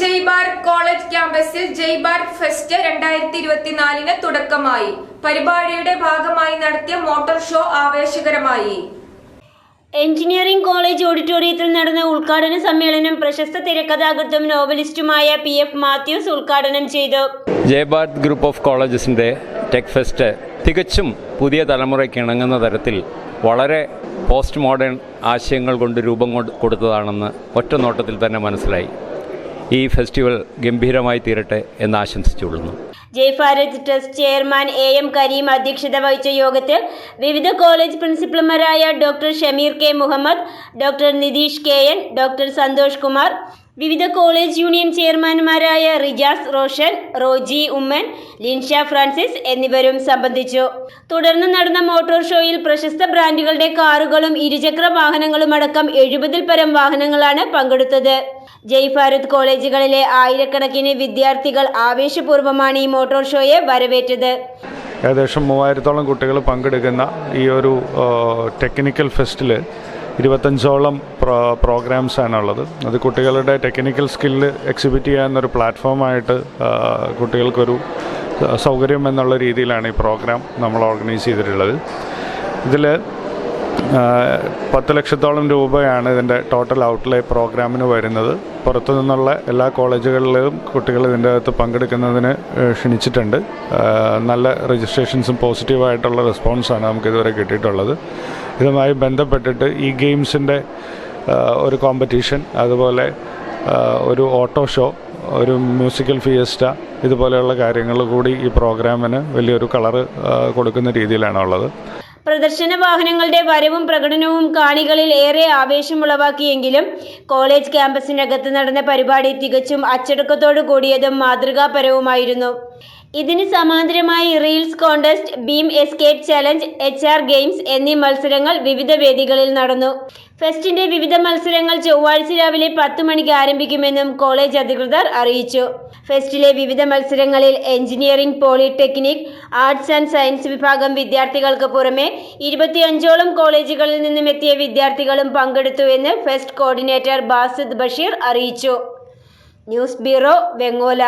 ജയ് Bharat college ക്യാമ്പസിൽ ജയ് Bharat fest രണ്ടായിരത്തി ഇരുപത്തിനാലിന് തുടക്കമായി. പരിപാടിയുടെ ഭാഗമായി നടത്തിയ മോട്ടോർ ഷോ ആവേശകരമായി. എഞ്ചിനീയറിംഗ് കോളേജ് ഓഡിറ്റോറിയത്തിൽ നടന്ന ഉദ്ഘാടന സമ്മേളനം പ്രശസ്ത തിരക്കഥാകൃത്തും നോവലിസ്റ്റുമായ പി എഫ് മാത്യൂസ് ഉദ്ഘാടനം ചെയ്തു. ജയഭാരത് ഗ്രൂപ്പ് ഓഫ് കോളേജസിന്റെ ടെക് ഫെസ്റ്റ് തികച്ചും പുതിയ തലമുറയ്ക്ക് ഇണങ്ങുന്ന തരത്തിൽ വളരെ പോസ്റ്റ് മോഡേൺ ആശയങ്ങൾ കൊണ്ട് രൂപം കൊടുത്തതാണെന്ന് ഒറ്റ നോട്ടത്തിൽ തന്നെ മനസ്സിലായി. ഈ ഫെസ്റ്റിവൽ ഗംഭീരമായി തീരട്ടെ എന്ന് ആശംസിച്ചുകൊള്ളുന്നു. Jai Bharath trust chairman A M Kareem അധ്യക്ഷത വഹിച്ച യോഗത്തിൽ വിവിധ college പ്രിൻസിപ്പൽമാരായ doctor Shameer K Muhammad doctor Nitheesh K N doctor Santhosh Kumar വിവിധ കോളേജ് യൂണിയൻ ചെയർമാൻമാരായ റിജാസ് റോഷൻ റോജി ഉമ്മൻ ലിൻഷ ഫ്രാൻസിസ് എന്നിവരും സംബന്ധിച്ചു. തുടർന്ന് നടന്ന മോട്ടോർ ഷോയിൽ പ്രശസ്ത ബ്രാൻഡുകളുടെ കാറുകളും ഇരുചക്ര വാഹനങ്ങളും അടക്കം എഴുപതിൽ പരം വാഹനങ്ങളാണ് പങ്കെടുത്തത്. ജയ് ഭാരത് കോളേജുകളിലെ ആയിരക്കണക്കിന് വിദ്യാർത്ഥികൾ ആവേശപൂർവമാണ് ഈ മോട്ടോർ ഷോയെ വരവേറ്റത്. ഏകദേശം മൂവായിരത്തോളം കുട്ടികൾ പങ്കെടുക്കുന്ന ഈ ഒരു ടെക്നിക്കൽ ഫെസ്റ്റിൽ ഇരുപത്തഞ്ചോളം പ്രോ പ്രോഗ്രാംസാണുള്ളത് അത് കുട്ടികളുടെ ടെക്നിക്കൽ സ്കില്ല് എക്സിബിറ്റ് ചെയ്യാവുന്നൊരു പ്ലാറ്റ്ഫോമായിട്ട് കുട്ടികൾക്കൊരു സൗകര്യം എന്നുള്ള രീതിയിലാണ് ഈ പ്രോഗ്രാം നമ്മൾ ഓർഗനൈസ് ചെയ്തിട്ടുള്ളത്. ഇതിൽ പത്ത് ലക്ഷത്തോളം രൂപയാണ് ഇതിന്റെ ടോട്ടൽ ഔട്ട്ലേ പ്രോഗ്രാമിന് വരുന്നത്. പുറത്തു നിന്നുള്ള എല്ലാ കോളേജുകളിലും കുട്ടികൾ ഇതിന്റെ അകത്ത് പങ്കെടുക്കുന്നതിന് ക്ഷണിച്ചിട്ടുണ്ട്. നല്ല രജിസ്ട്രേഷൻസും പോസിറ്റീവായിട്ടുള്ള റെസ്പോൺസാണ് നമുക്കിതുവരെ കിട്ടിയിട്ടുള്ളത്. ഇതുമായി ബന്ധപ്പെട്ടിട്ട് ഈ ഗെയിംസിന്റെ ഒരു കോമ്പറ്റീഷൻ അതുപോലെ ഒരു ഓട്ടോ ഷോ ഒരു മ്യൂസിക്കൽ ഫിയസ്റ്റ ഇതുപോലെയുള്ള കാര്യങ്ങൾ കൂടി ഈ പ്രോഗ്രാമിന് വലിയൊരു കളറ് കൊടുക്കുന്ന രീതിയിലാണുള്ളത് പ്രദർശന വാഹനങ്ങളുടെ വരവും പ്രകടനവും കാണികളിൽ ഏറെ ആവേശമുളവാക്കിയെങ്കിലും കോളേജ് ക്യാമ്പസിനകത്ത് നടന്ന പരിപാടി തികച്ചും അച്ചടക്കത്തോടു കൂടിയതും മാതൃകാപരവുമായിരുന്നു. ഇതിന് സമാന്തരമായി reels contest beam escape challenge H R games എന്നീ മത്സരങ്ങൾ വിവിധ വേദികളിൽ നടന്നു. ഫെസ്റ്റിന്റെ വിവിധ മത്സരങ്ങൾ ചൊവ്വാഴ്ച രാവിലെ പത്ത് മണിക്ക് ആരംഭിക്കുമെന്നും കോളേജ് അധികൃതർ അറിയിച്ചു. ഫെസ്റ്റിലെ വിവിധ മത്സരങ്ങളിൽ engineering polytechnic arts and science വിഭാഗം വിദ്യാർത്ഥികൾക്ക് പുറമെ ഇരുപത്തിയഞ്ചോളം കോളേജുകളിൽ നിന്നും എത്തിയ വിദ്യാർത്ഥികളും പങ്കെടുത്തുവെന്ന് ഫെസ്റ്റ് കോർഡിനേറ്റർ ബാസിദ് ബഷീർ അറിയിച്ചു. News bureau Vengola.